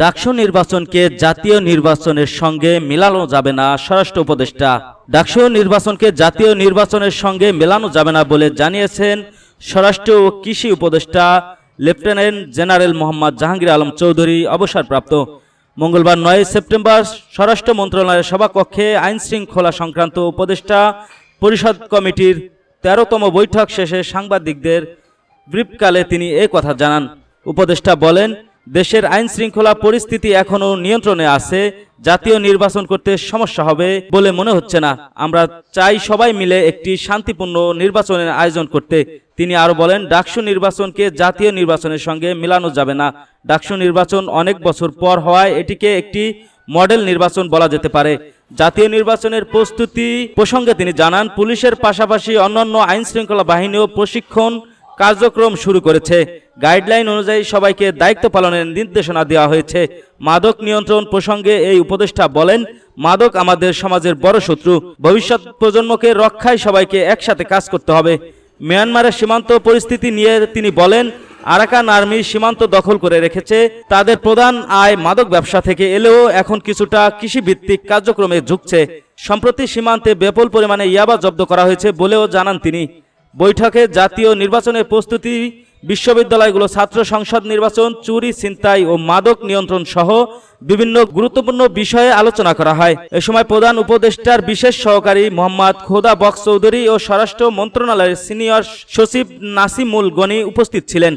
ডাকসু নির্বাচনকে জাতীয় নির্বাচনের সঙ্গে মেলানো যাবে না, স্বরাষ্ট্র উপদেষ্টা। ডাকসু নির্বাচনকে জাতীয় নির্বাচনের সঙ্গে মেলানো যাবে না বলে জানিয়েছেন স্বরাষ্ট্র ও কৃষি উপদেষ্টা লেফটেন্যান্ট জেনারেল মোহাম্মদ জাহাঙ্গীর আলম চৌধুরী অবসরপ্রাপ্ত। মঙ্গলবার নয় সেপ্টেম্বর স্বরাষ্ট্র মন্ত্রণালয়ের সভাকক্ষে আইন শৃঙ্খলা সংক্রান্ত উপদেষ্টা পরিষদ কমিটির তেরোতম বৈঠক শেষে সাংবাদিকদের ব্রিফকালে তিনি এ কথা জানান। উপদেষ্টা বলেন দেশের আইন শৃঙ্খলা পরিস্থিতি এখনও নিয়ন্ত্রণে আছে, জাতীয় নির্বাচন করতে সমস্যা হবে বলে মনে হচ্ছে না। আমরা চাই সবাই মিলে একটি শান্তিপূর্ণ নির্বাচনের আয়োজন করতে। তিনি আরও বলেন, ডাকসু নির্বাচনকে জাতীয় নির্বাচনের সঙ্গে মেলানো যাবে না। ডাকসু নির্বাচন অনেক বছর পর হওয়ায় এটিকে একটি মডেল নির্বাচন বলা যেতে পারে। জাতীয় নির্বাচনের প্রস্তুতি প্রসঙ্গে তিনি জানান, পুলিশের পাশাপাশি অন্যান্য আইন শৃঙ্খলা বাহিনীও প্রশিক্ষণ কার্যক্রম শুরু করেছে। গাইডলাইন অনুযায়ী সবাইকে দায়িত্ব পালনের নির্দেশনা দেওয়া হয়েছে। মাদক নিয়ন্ত্রণ প্রসঙ্গে এই উপদেষ্টা বলেন, মাদক আমাদের সমাজের বড় শত্রু। ভবিষ্যৎ প্রজন্মকে রক্ষায় সবাইকে একসাথে কাজ করতে হবে। মিয়ানমারের সীমান্ত পরিস্থিতি নিয়ে তিনি বলেন, আরাকান আর্মি সীমান্ত দখল করে রেখেছে। তাদের প্রধান আয় মাদক ব্যবসা থেকে এলেও এখন কিছুটা কৃষিভিত্তিক কার্যক্রমে ঝুঁকছে। সম্প্রতি সীমান্তে বিপুল পরিমাণে ইয়াবা জব্দ করা হয়েছে বলেও জানান তিনি। বৈঠকে জাতীয় নির্বাচনের প্রস্তুতি বিশ্ববিদ্যালয়গুলো ছাত্র সংসদ নির্বাচন, চুরি, ছিনতাই ও মাদক নিয়ন্ত্রণ সহ বিভিন্ন গুরুত্বপূর্ণ বিষয়ে আলোচনা করা হয়। এ সময় প্রধান উপদেষ্টার বিশেষ সহকারী মোহাম্মদ খোদা বক্স চৌধুরী ও স্বরাষ্ট্র মন্ত্রণালয়ের সিনিয়র সচিব নাসিমুল গনি উপস্থিত ছিলেন।